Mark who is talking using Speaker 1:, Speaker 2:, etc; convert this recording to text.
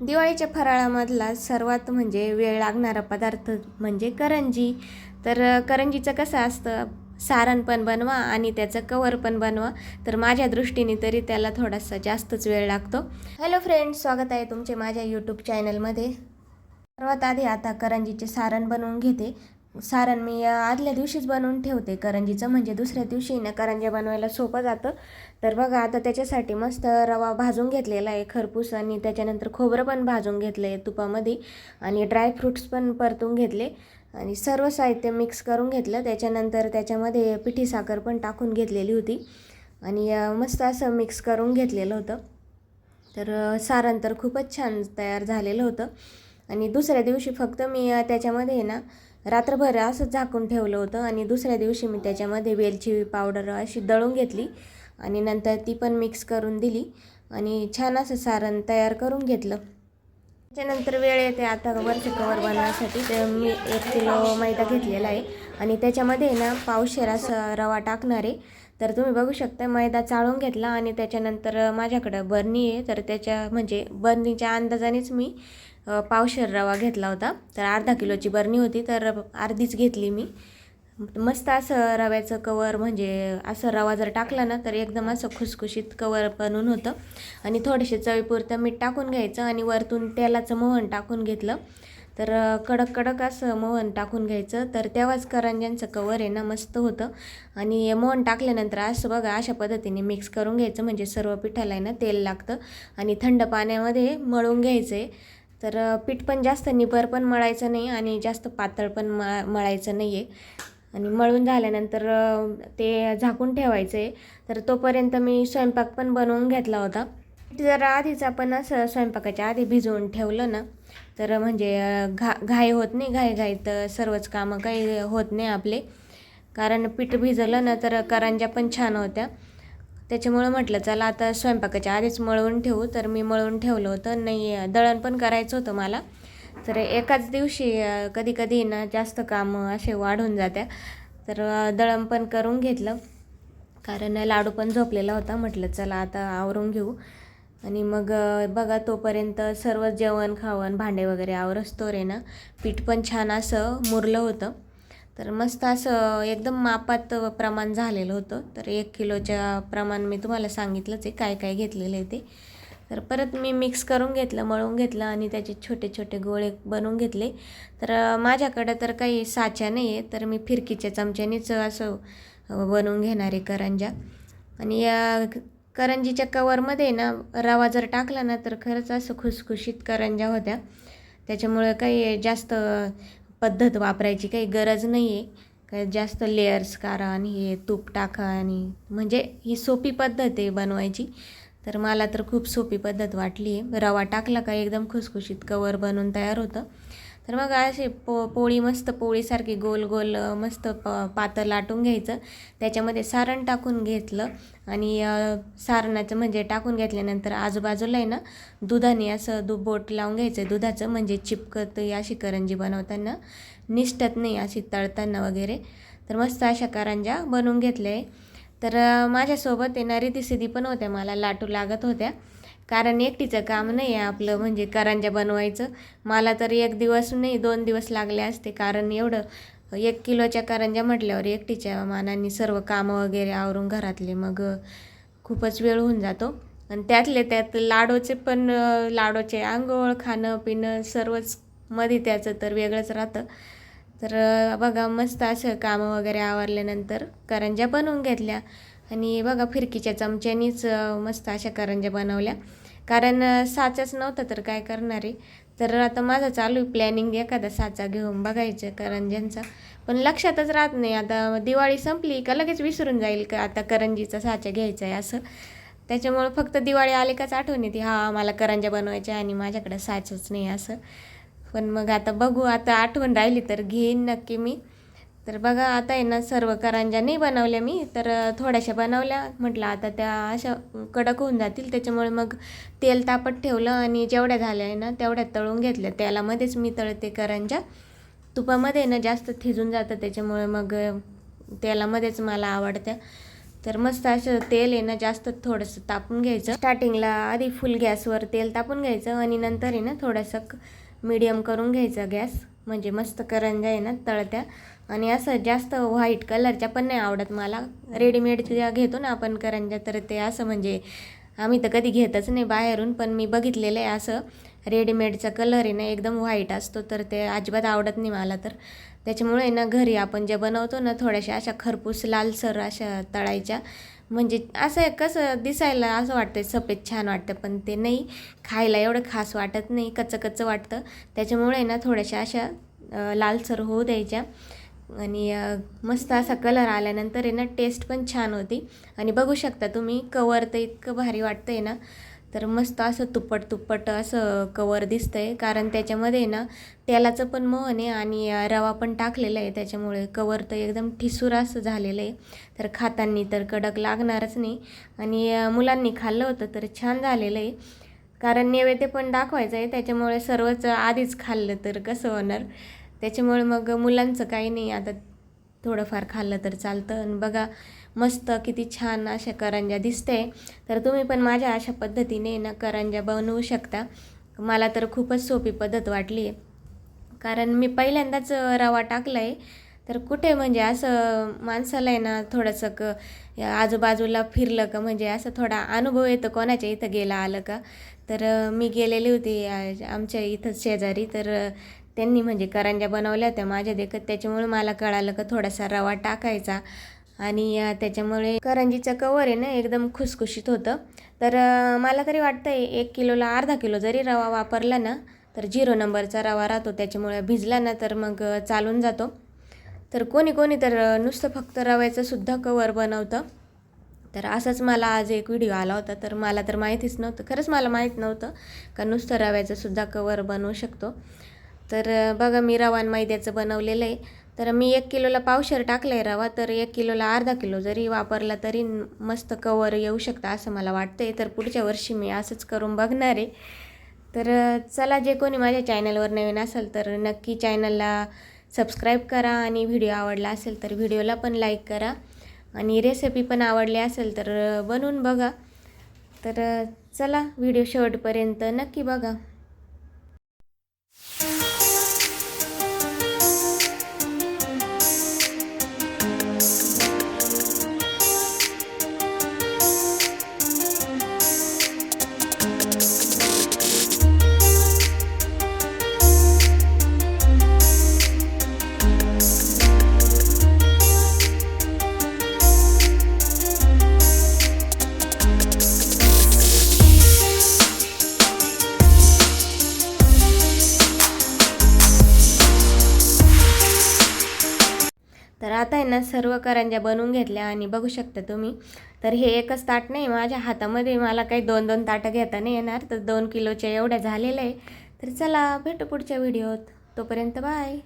Speaker 1: दिवाळीच्या फराळामधला सर्वात म्हणजे वेळ लागणारा पदार्थ म्हणजे करंजी. तर करंजीचं कसं असतं? सारण पण बनवा आणि त्याचं कवर पण बनवा. तर माझ्या दृष्टीने तरी त्याला थोडासा जास्तच वेळ लागतो. हॅलो फ्रेंड्स स्वागत आहे तुमचे माझ्या यूट्यूब चॅनलमध्ये सर्वात आधी आता करंजीचे सारण बनवून घेते. सारण मी आदल्या दिवशीच बनवून ठेवते करंजीचं. म्हणजे दुसऱ्या दिवशी ना करंज्या बनवायला सोपं जातं. तर बघा आता त्याच्यासाठी मस्त रवा भाजून घेतलेला आहे खरपूस आणि त्याच्यानंतर खोबरं पण भाजून घेतलं आहे तुपामध्ये. आणि ड्रायफ्रूट्स पण परतून घेतले. आणि सर्व साहित्य मिक्स करून घेतलं. त्याच्यानंतर त्याच्यामध्ये पिठी साखर पण टाकून घेतलेली होती. आणि मस्त असं मिक्स करून घेतलेलं होतं. तर सारण तर खूपच छान तयार झालेलं होतं. आणि दुसऱ्या दिवशी फक्त मी त्याच्यामध्ये आहे ना रात्रभर असंच झाकून ठेवलं होतं आणि दुसऱ्या दिवशी मी त्याच्यामध्ये वेलची पावडर अशी दळून घेतली आणि नंतर ती पण मिक्स करून दिली आणि छान असं सारण तयार करून घेतलं. त्याच्यानंतर वेळ येते आता वरचे कवर बनवण्यासाठी ते मी एक किलो मैदा घेतलेला आहे आणि त्याच्यामध्ये ना पावशेर असं रवा टाकणार आहे. तर तुम्ही बघू शकता मैदा चाळून घेतला आणि त्याच्यानंतर माझ्याकडं बरणी आहे तर त्याच्या म्हणजे बरणीच्या अंदाजानेच मी पावशेर रवा घेतला होता. तर अर्धा किलोची बरणी होती तर अर्धीच घेतली मी. मस्त असं रव्याचं कवर म्हणजे असं रवा जर टाकला ना तर एकदम असं खुसखुशीत कवर बनून होतं. आणि थोडेसे चवीपुरतं मीठ टाकून घ्यायचं आणि वरतून तेलाचं मोहन टाकून घेतलं. तर कडक कडक असं मोहन टाकून घ्यायचं. तर तेव्हाच करंज्यांचं कवर आहे ना मस्त होतं. आणि मोहन टाकल्यानंतर असं बघा अशा पद्धतीने मिक्स करून घ्यायचं. म्हणजे सर्व पिठाला आहे ना तेल लागतं. आणि थंड पाण्यामध्ये मळून घ्यायचं आहे तर पीठ पण जास्त निबर पण मळायचं नाही आणि जास्त पातळ पण मळा मळायचं नाही आहे आणि मळून झाल्यानंतर ते झाकून ठेवायचं. आहे तर तोपर्यंत मी स्वयंपाक पण बनवून घेतला होता. जर आधीच आपण असं स्वयंपाकाच्या आधी भिजवून ठेवलं ना तर म्हणजे घा घाई होत नाही घाई तर सर्वच कामं काही होत नाही आपले. कारण पीठ भिजवलं ना तर करंज्या पण छान होत्या. त्याच्यामुळं म्हटलं चला आता स्वयंपाकाच्या आधीच मळवून ठेवू. तर मी मळवून ठेवलं होतं. नाही दळण पण करायचं होतं मला. तर एकाच दिवशी कधी कधी ना जास्त कामं असे वाढून जात्या. तर दळण पण करून घेतलं. कारण लाडू पण झोपलेला होता. म्हटलं चला आता आवरून घेऊ. आणि मग बघा तोपर्यंत सर्व जेवण खावण भांडे वगैरे आवरस्तोर आहे ना पीठ पण छान असं मुरलं होतं. तर मस्त असं एकदम मापात प्रमाण झालेलं होतं. तर एक किलोच्या प्रमाण मी तुम्हाला सांगितलंच आहे काय काय घेतलेलं आहे ते. तर परत मी मिक्स करून घेतलं मळून घेतलं आणि त्याचे छोटे छोटे गोळे बनवून घेतले. तर माझ्याकडं तर काही साच्या नाही आहे तर मी फिरकीच्या चमच्यानेच असं बनवून घेणार आहे करंज्या आणि या करंजीच्या कवरमध्ये ना रवा जर टाकला ना तर खरंच असं खुसखुशीत करंज्या होत्या. त्याच्यामुळं काही जास्त पद्धत वापरायची काही गरज नाही आहे काही जास्त लेअर्स करा आणि हे तूप टाका आणि म्हणजे ही सोपी पद्धत आहे बनवायची. तर मला तर खूप सोपी पद्धत वाटली आहे रवा टाकला का एकदम खुसखुशीत कवर बनवून तयार होतं. तर मग अशी पो पोळी मस्त पोळीसारखी गोल गोल मस्त प पातळ लाटून घ्यायचं. त्याच्यामध्ये सारण टाकून घेतलं आणि सारणाचं म्हणजे टाकून घेतल्यानंतर आजूबाजूला आहे ना दुधाने असं दु बोट लावून घ्यायचं. दुधाचं म्हणजे चिपकत अशी करंजी बनवताना निष्ठत नाही अशी तळताना वगैरे. तर मस्त अशा करंज्या बनवून घेतल्या आहे. तर माझ्यासोबत येणारी सिद्धी पण होत्या मला लाटू लागत होत्या. कारण एकटीचं काम नाही आहे आपलं म्हणजे करंज्या बनवायचं. मला तर एक दिवस नाही दोन दिवस लागले असते. कारण एवढं एक किलोच्या करंज्या म्हटल्यावर एकटीच्या मानाने सर्व कामं वगैरे आवरून घरातले मग खूपच वेळ होऊन जातो. आणि त्यातले त्यात लाडूचे पण लाडोचे लाडूचे आंघोळ खाणं पिणं सर्वच मध्ये त्याचं तर वेगळंच राहतं. तर बघा मस्त असं कामं वगैरे आवरल्यानंतर करंज्या बनवून घेतल्या. आणि बघा फिरकीच्या चमच्यानीच मस्त अशा करंज्या बनवल्या. कारण साचाच नव्हता तर काय करणार? आहे तर आता माझं चालू आहे प्लॅनिंग एखादा साचा घेऊन बघायचं करंज्यांचा. पण लक्षातच राहत नाही आता दिवाळी संपली का लगेच विसरून जाईल का आता करंजीचा साचा घ्यायचा आहे असं? त्याच्यामुळं फक्त दिवाळी आली काच आठवण येते हा मला करंज्या बनवायच्या आणि माझ्याकडे साचच नाही असं. पण मग आता बघू आता आठवण राहिली तर घेईन नक्की मी. तर बघा आता आहे ना सर्व करंज्या नाही बनवल्या मी. तर थोड्याशा बनवल्या. म्हटलं आता त्या अशा कडक होऊन जातील. त्याच्यामुळे मग तेल तापत ठेवलं आणि जेवढ्या झाल्या आहे ना तेवढ्या तळून घेतल्या. तेलामध्येच मी तळते करंज्या. तुपामध्ये ना जास्त थिजून जातं. त्याच्यामुळे मग तेलामध्येच मला आवडत्या. तर मस्त असं तेल आहे ना जास्त थोडंसं तापून घ्यायचं. स्टार्टिंगला आधी फुल गॅसवर तेल तापून घ्यायचं आणि नंतर आहे ना थोडंसं मीडियम करून घ्यायचं गॅस. म्हणजे मस्त करंजा आहे ना तळत्या. आणि असं जास्त व्हाईट कलरच्या पण नाही आवडत मला. रेडीमेडच्या घेतो ना आपण करंजा तर ते असं म्हणजे आम्ही तर कधी घेतच नाही बाहेरून पण मी बघितलेलं आहे असं. रेडीमेडचा कलर आहे ना एकदम व्हाईट असतो तर ते अजिबात आवडत नाही मला तर. त्याच्यामुळे ना घरी आपण जे बनवतो ना थोड्याशा अशा खरपूस लालसर अशा तळायच्या म्हणजे असं आहे कसं दिसायला असं वाटतं सफेद छान वाटतं पण ते नाही. खायला एवढं खास वाटत नाही कच्चं कच्चं वाटतं. त्याच्यामुळे ना थोड्याशा अशा लालसर होऊ द्यायच्या. आणि मस्त असा कलर आल्यानंतर आहे ना टेस्ट पण छान होती. आणि बघू शकता तुम्ही कवर तर इतकं भारी वाटतं आहे ना. तर मस्त असं तुप्पट तुप्पट असं कवर दिसतं आहे कारण त्याच्यामध्ये ना तेलाचं पण मोहन आहे आणि रवा पण टाकलेला आहे. त्याच्यामुळे कवर तर एकदम ठिसूर असं झालेलं आहे. तर खातांनी तर कडक लागणारच नाही. आणि मुलांनी खाल्लं होतं तर छान झालेलं आहे. कारण नैवेद्य पण दाखवायचं आहे. त्याच्यामुळे सर्वच आधीच खाल्लं तर कसं होणार? त्याच्यामुळे मग मुलांचं काही नाही. आता थोडंफार खाल्लं तर चालतं. आणि बघा मस्त किती छान अशा करंज्या दिसते. तर तुम्ही पण माझ्या अशा पद्धतीने ना करंज्या बनवू शकता. मला तर खूपच सोपी पद्धत वाटली आहे. कारण मी पहिल्यांदाच रवा टाकला आहे तर कुठे म्हणजे असं माणसाला आहे ना थोडंसं क या आजूबाजूला फिरलं का म्हणजे असं थोडा अनुभव येतो कोणाच्या इथं गेला आलं का. तर मी गेलेली होती आमच्या इथं शेजारी. तर त्यांनी म्हणजे करंज्या बनवल्या होत्या माझ्या देखत. त्याच्यामुळे मला कळालं का थोडासा रवा टाकायचा. आणि त्याच्यामुळे करंजीचं कवर आहे ना एकदम खुसखुशीत होतं. तर मला तरी वाटतं आहे एक किलोला अर्धा किलो जरी रवा वापरला ना तर झिरो नंबरचा रवा राहतो. त्याच्यामुळे भिजला ना तर मग चालून जातो. तर कोणी कोणी तर नुसतं फक्त रव्याचं सुद्धा कवर बनवतं. तर असंच मला आज एक व्हिडिओ आला होता. तर मला तर माहितीच नव्हतं. खरंच मला माहीत नव्हतं का नुसतं रव्याचं सुद्धा कवर बनवू शकतो. तर बघा मी रवान मैद्याचं बनवलेलं आहे. तर मी एक किलोला पावशर टाकलं आहे रवा तर एक किलोला अर्धा किलो जरी वापरला तरी मस्त कवर येऊ शकता असं मला वाटतं आहे तर पुढच्या वर्षी मी असंच करून बघणार आहे. तर चला जे कोणी माझ्या चॅनलवर नवीन असेल तर नक्की चॅनलला सबस्क्राईब करा आणि व्हिडिओ आवडला असेल तर व्हिडिओला पण लाईक करा. आणि रेसिपी पण आवडली असेल तर बनवून बघा. तर चला व्हिडिओ शेवटपर्यंत नक्की बघा. तर आता आहे ना सर्व करंज्या बनवून घेतल्या आणि बघू शकता तुम्ही. तर हे एकच ताट नाही माझ्या हातामध्ये मला काही दोन दोन ताटं घेता नाही येणार तर दोन किलोच्या एवढ्या झालेल्या आहे. तर चला भेटू पुढच्या व्हिडिओत. तोपर्यंत बाय.